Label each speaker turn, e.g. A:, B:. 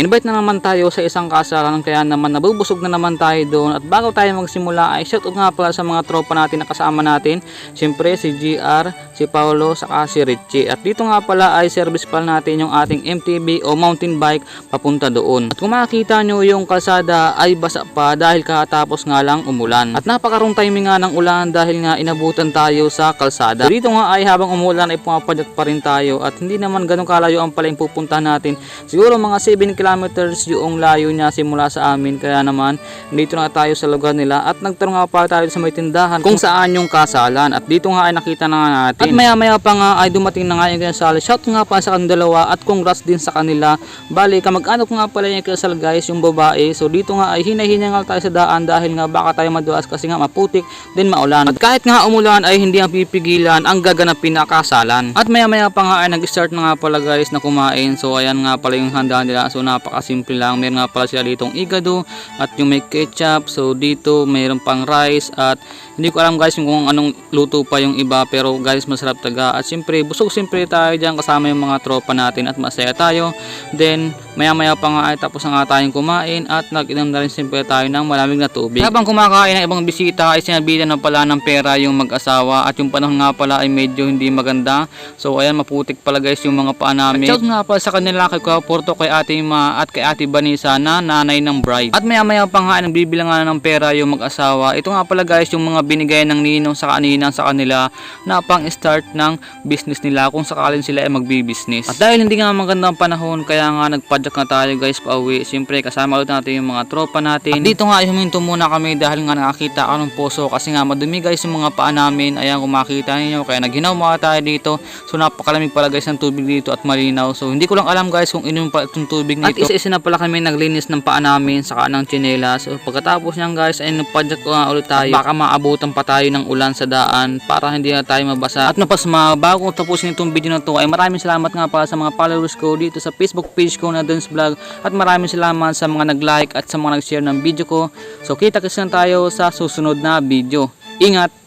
A: Na-invite na naman tayo sa isang kasalan kaya naman nabubusog na naman tayo doon. At bago tayo magsimula ay shoutout nga pala sa mga tropa natin na kasama natin. Siyempre si GR, si Paolo, saka si Richie. At dito nga pala ay service pala natin yung ating MTB o mountain bike papunta doon. At kung makikita nyo yung kalsada ay basa pa dahil kakatapos nga lang umulan. At napakarong timing nga ng ulan dahil nga inabutan tayo sa kalsada. So, dito nga ay habang umulan ay pumapadyak pa rin tayo at hindi naman ganun kalayo ang pala yung pupuntahan natin. Siguro mga 7 kilometers yung layo niya simula sa amin kaya naman dito na tayo sa lugar nila at nagtanong nga pa tayo sa may tindahan kung saan yung kasalan at dito nga ay nakita na nga natin. At maya maya pa nga ay dumating na nga yung kasal. Shout nga pa sa kanilang dalawa at congrats din sa kanila. Bali kamag-anak nga pala yung kasal guys yung babae. So dito nga ay hinay-hinay nga tayo sa daan dahil nga baka tayo madulas kasi nga maputik din maulan. At kahit nga umulan ay hindi ang pipigilan ang gaganapin na kasalan. At maya maya pa nga ay nag-start na nga pala guys na kumain. So ayan nga pala yung handa nila. So napakasimple lang. Meron nga pala sila ditong igado at yung may ketchup. So dito mayroon pang rice at hindi ko alam guys kung anong luto pa yung iba pero guys masarap taga. At siyempre busog siyempre tayo dyan kasama yung mga tropa natin at masaya tayo. Then maya maya pa nga ay tapos na nga tayong kumain at nag-inom na rin siyempre tayo ng malamig na tubig. Habang kumakain ng ibang bisita ay sinabihan na pala ng pera yung mag-asawa at yung panahon nga pala ay medyo hindi maganda. So ayan maputik pala guys yung mga paa namin. At nga pala sa kanila kay Kuya Porto, kay Ate At kay Ate Vanessa na nanay ng bride. At maya maya pa nga ay nagbibilang nga ng pera yung mag-asawa. Ito nga pala guys yung mga binigay ng ninong sa kanina sa kanila na pang start ng business nila kung sakalin sila ay magbi-business. At dahil hindi nga magandang panahon kaya nga nagpadyak na tayo guys pauwi. Siyempre kasama ulit natin yung mga tropa natin. At dito nga huminto muna kami dahil nga nakakita ako ng poso kasi nga madumi guys yung mga paa namin. Ayan kung makita ninyo kaya naghinaw mga tayo dito. So napakalamig pala guys ng tubig dito at malinaw. So hindi ko lang alam guys kung inom pa itong tubig nito. At isa-isa na pala kami naglinis ng paa namin saka ng tsinelas. So pagkatapos niyan guys ay nagpadyak ko nga ulit tayo. At baka maabutan pa tayo ng ulan sa daan para hindi na tayo mabasa. At napasma bago tapusin itong video na to ay maraming salamat nga pala sa mga followers ko dito sa Facebook page ko na Dance Vlog at maraming salamat sa mga nag-like at sa mga nag-share ng video ko. So kita kasi tayo sa susunod na video. Ingat!